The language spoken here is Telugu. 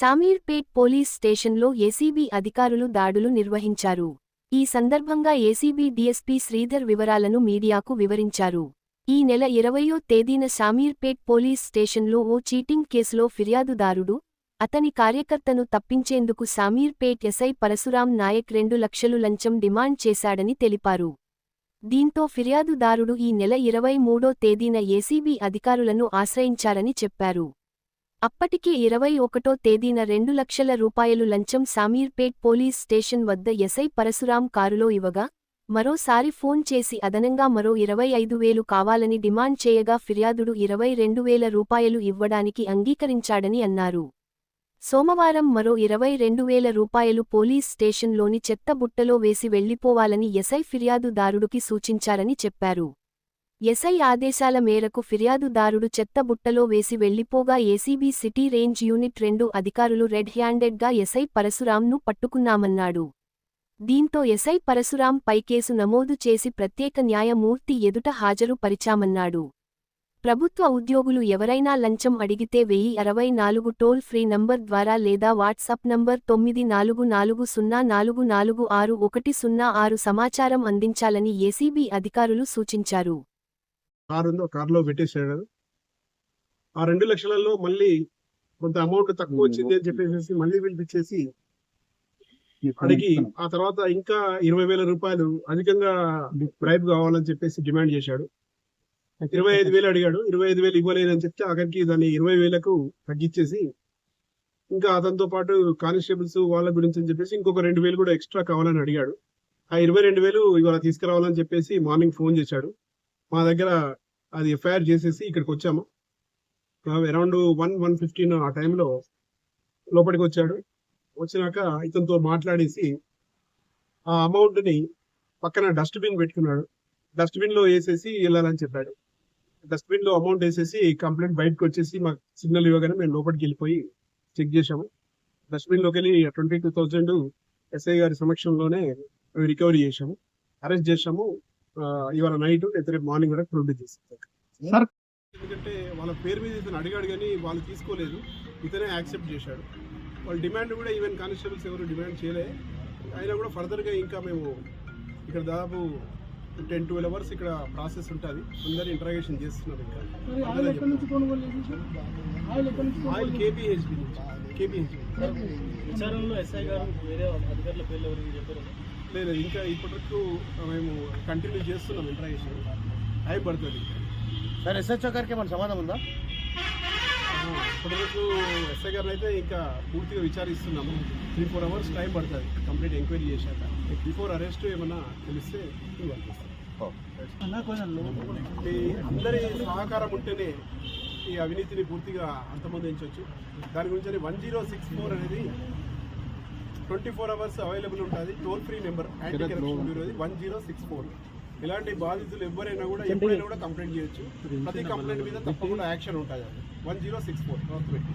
సామీర్పేట్ పోలీస్ స్టేషన్లో ఏసీబీ అధికారులు దాడులు నిర్వహించారు. ఈ సందర్భంగా ఏసీబీ డీఎస్పీ శ్రీధర్ వివరాలను మీడియాకు వివరించారు. ఈ నెల ఇరవయో తేదీన షామీర్పేట్ పోలీస్ స్టేషన్లో ఓ చీటింగ్ కేసులో ఫిర్యాదుదారుడు అతని కార్యకర్తను తప్పించేందుకు సామీర్పేట్ ఎస్ఐ పరశురాం నాయక్ రెండు లక్షలు లంచం డిమాండ్ చేశాడని తెలిపారు. దీంతో ఫిర్యాదుదారుడు ఈ నెల ఇరవై మూడో తేదీన ఏసీబీ అధికారులను ఆశ్రయించారని చెప్పారు. అప్పటికే ఇరవై ఒకటో తేదీన రెండు లక్షల రూపాయలు లంచం సామీర్పేట్ పోలీస్ స్టేషన్ వద్ద ఎస్ఐ పరశురాం కారులో ఇవ్వగా మరోసారి ఫోన్ చేసి అదనంగా మరో ఇరవై ఐదు వేలు కావాలని డిమాండ్ చేయగా ఫిర్యాదుడు ఇరవై రెండు వేల రూపాయలు ఇవ్వడానికి అంగీకరించాడని అన్నారు. సోమవారం మరో ఇరవై రెండు వేల రూపాయలు పోలీస్ స్టేషన్లోని చెత్త బుట్టలో వేసి వెళ్ళిపోవాలని ఎస్ఐ ఫిర్యాదుదారుడికి సూచించారని చెప్పారు. ఎస్ఐ ఆదేశాల మేరకు ఫిర్యాదుదారుడు చెత్త బుట్టలో వేసి వెళ్ళిపోగా ఏసీబీ సిటీ రేంజ్ యూనిట్ రెండు అధికారులు రెడ్ హ్యాండెడ్గా ఎస్ఐ పరశురాంను పట్టుకున్నామన్నాడు. దీంతో ఎస్ఐ పరశురాం పై కేసు నమోదు చేసి ప్రత్యేక న్యాయమూర్తి ఎదుట హాజరు పరిచామన్నాడు. ప్రభుత్వ ఉద్యోగులు ఎవరైనా లంచం అడిగితే వెయ్యి అరవై నాలుగు టోల్ ఫ్రీ నంబర్ ద్వారా లేదా వాట్సాప్ నంబర్ తొమ్మిది నాలుగు నాలుగు సున్నా నాలుగు నాలుగు ఆరు ఒకటి సున్నా ఆరు సమాచారం అందించాలని ఏసీబీ అధికారులు సూచించారు. కారు ఉందో కారులో పెట్టేశాడు ఆ రెండు లక్షలలో మళ్ళీ కొంత అమౌంట్ తక్కువ వచ్చింది అని చెప్పేసి మళ్ళీ పిలిపించేసి అడిగి ఆ తర్వాత ఇంకా ఇరవై వేల రూపాయలు అధికంగా బ్రైబ్ కావాలని చెప్పేసి డిమాండ్ చేశాడు. ఇరవై ఐదు వేలు అడిగాడు. ఇరవై ఐదు వేలు ఇవ్వలేదని చెప్తే అక్కడికి దాన్ని ఇరవై వేలకు తగ్గించేసి ఇంకా అతనితో పాటు కానిస్టేబుల్స్ వాళ్ళ గురించి అని చెప్పేసి ఇంకొక రెండు వేలు కూడా ఎక్స్ట్రా కావాలని అడిగాడు. ఆ ఇరవై రెండు వేలు ఇవాళ తీసుకురావాలని చెప్పేసి మార్నింగ్ ఫోన్ చేశాడు. మా దగ్గర అది ఎఫ్ఐఆర్ చేసేసి ఇక్కడికి వచ్చాము. అరౌండ్ వన్ వన్ ఫిఫ్టీన్ ఆ టైంలో లోపలికి వచ్చాడు. వచ్చినాక ఇతనితో మాట్లాడేసి ఆ అమౌంట్ని పక్కన డస్ట్బిన్ పెట్టుకున్నాడు. డస్ట్బిన్లో వేసేసి వెళ్ళాలని చెప్పాడు. డస్ట్బిన్లో అమౌంట్ వేసేసి కంప్లైంట్ బయటకు వచ్చేసి మాకు సిగ్నల్ ఇవ్వగానే మేము లోపలికి వెళ్ళిపోయి చెక్ చేసాము డస్ట్బిన్లోకి వెళ్ళి ట్వంటీ టూ థౌజండ్ ఎస్ఐ గారి సమక్షంలోనే రికవరీ చేసాము అరెస్ట్ చేసాము ఇవాళ నైట్ లేదా రేపు మార్నింగ్ వరకు ప్రొడ్యూస్ చేస్తాం సార్ ఎందుకంటే వాళ్ళ పేరు మీద ఇతను అడిగాడు కానీ వాళ్ళు తీసుకోలేదు. ఇతనే యాక్సెప్ట్ చేశాడు. వాళ్ళ డిమాండ్ కూడా ఈవెన్ కానిస్టేబుల్స్ ఎవరు డిమాండ్ చేయలే. అయినా కూడా ఫర్దర్గా ఇంకా మేము ఇక్కడ దాదాపు టెన్ ట్వెల్వ్ అవర్స్ ఇక్కడ ప్రాసెస్ ఉంటుంది. అందరు ఇంటరాగేషన్ చేస్తున్నారు ఇంకా మరి ఆయిల్ కేపీహెచ్బి నుంచి కేపీహెచ్బి లేదు ఇంకా ఇప్పటివరకు మేము కంటిన్యూ చేస్తున్నాం ఇంటరాగేషన్ టైం పడుతుంది సార్ ఎస్హెచ్ఓ గారికి ఏమైనా సమాధానం ఉందా? ఇప్పటివరకు ఎస్ఐ గారిని అయితే ఇంకా పూర్తిగా విచారిస్తున్నాము. త్రీ ఫోర్ అవర్స్ టైం పడుతుంది. కంప్లీట్ ఎంక్వైరీ చేశాక. బిఫోర్ అరెస్ట్ ఏమన్నా తెలిస్తే ఇవ్వాలి అందరి సహకారం ఉంటేనే ఈ అవినీతిని పూర్తిగా అంతమొందించవచ్చు దాని గురించి వన్ జీరో సిక్స్ ఫోర్ అనేది ట్వంటీ ఫోర్ అవర్స్ అవైలబుల్ ఉంటుంది. Toll free number anti corruption బ్యూరోది one zero six four. ఇలాంటి బాధితులు ఎవరైనా కూడా ఎప్పుడైనా కూడా కంప్లైంట్ చేయొచ్చు. ప్రతి కంప్లైంట్ మీద తప్పకుండా యాక్షన్ ఉంటుంది వన్ జీరో సిక్స్ ఫోర్. పెట్టి.